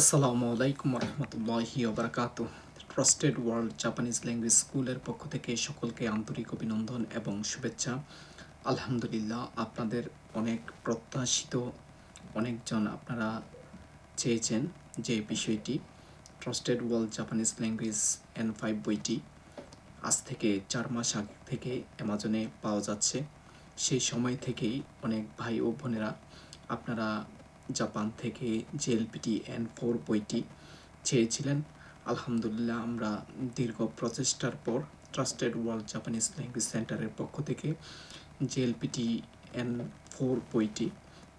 আসসালামু আলাইকুম রহমতুল্লাহি ওবরাকাত। ট্রাস্টেড ওয়ার্ল্ড জাপানিজ ল্যাঙ্গুয়েজ স্কুলের পক্ষ থেকে সকলকে আন্তরিক অভিনন্দন এবং শুভেচ্ছা। আলহামদুলিল্লাহ, আপনাদের অনেক প্রত্যাশিত অনেকজন আপনারা চেয়েছেন যে বিষয়টি trusted world Japanese language N five বইটি আজ থেকে চার মাস আগে থেকে অ্যামাজনে পাওয়া যাচ্ছে। সেই সময় থেকেই অনেক ভাই ও বোনেরা আপনারা জাপান থেকে জেএলপিটি এন ফোর বইটি চেয়েছিলেন। আলহামদুলিল্লাহ, আমরা দীর্ঘ প্রচেষ্টার পর ট্রাস্টেড ওয়ার্ল্ড জাপানিজ ল্যাঙ্গুয়েজ সেন্টারের পক্ষ থেকে জেএলপিটি এন ফোর বইটি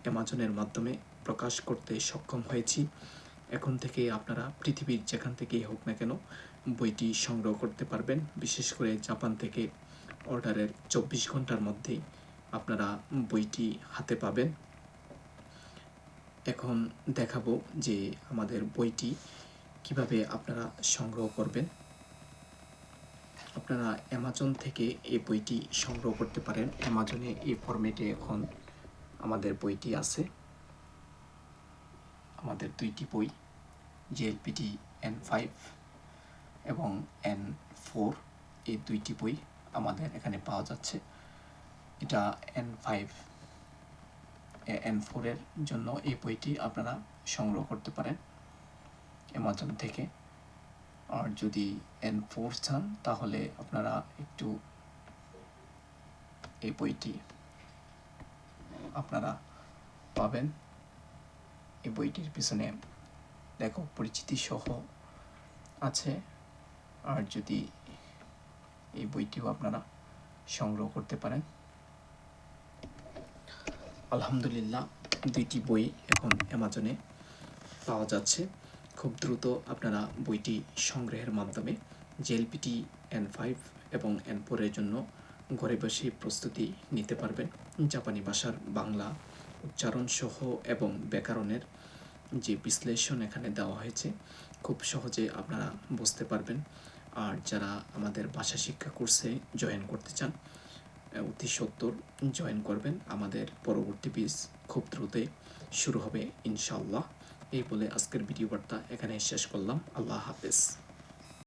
অ্যামাজনের মাধ্যমে প্রকাশ করতে সক্ষম হয়েছি। এখন থেকে আপনারা পৃথিবীর যেখান থেকেই হোক না কেন বইটি সংগ্রহ করতে পারবেন। বিশেষ করে জাপান থেকে অর্ডারের চব্বিশ ঘণ্টার মধ্যেই আপনারা বইটি হাতে পাবেন। এখন দেখাবো যে আমাদের বইটি কীভাবে আপনারা সংগ্রহ করবেন। আপনারা অ্যামাজন থেকে এই বইটি সংগ্রহ করতে পারেন। অ্যামাজনে এই ফরম্যাটে এখন আমাদের বইটি আছে। আমাদের দুইটি বই জিএলপিটি এন ফাইভ এবং এন ফোর এই দুইটি বই আমাদের এখানে পাওয়া যাচ্ছে। এটা এন ফাইভ এন ফোরের জন্য এই বইটি আপনারা সংগ্রহ করতে পারেন। অ্যামাজন থেকে। আর যদি এন ফোর চান, তাহলে আপনারা একটু এই বইটি আপনারা পাবেন। এই বইটির পিছনে লেখক পরিচিতি সহ আছে। আর যদি এই বইটিও আপনারা সংগ্রহ করতে পারেন। আলহামদুলিল্লাহ, দুইটি বই এখন অ্যামাজনে পাওয়া যাচ্ছে। খুব দ্রুত আপনারা বইটি সংগ্রহের মাধ্যমে জেএলপিটি এন ফাইভ এবং এন ফোরের জন্য ঘরে বসে প্রস্তুতি নিতে পারবেন। জাপানি ভাষার বাংলা উচ্চারণ সহ এবং ব্যাকরণের যে বিশ্লেষণ এখানে দেওয়া হয়েছে, খুব সহজে আপনারা বুঝতে পারবেন। আর যারা আমাদের ভাষা শিক্ষা কোর্সে জয়েন করতে চান অতি সত্তর জয়েন করবেন। আমাদের পরবর্তী পিস খুব দ্রুতই শুরু হবে, ইনশাআল্লাহ। এই বলে আজকের ভিডিও বার্তা এখানে শেষ করলাম। আল্লাহ হাফেজ।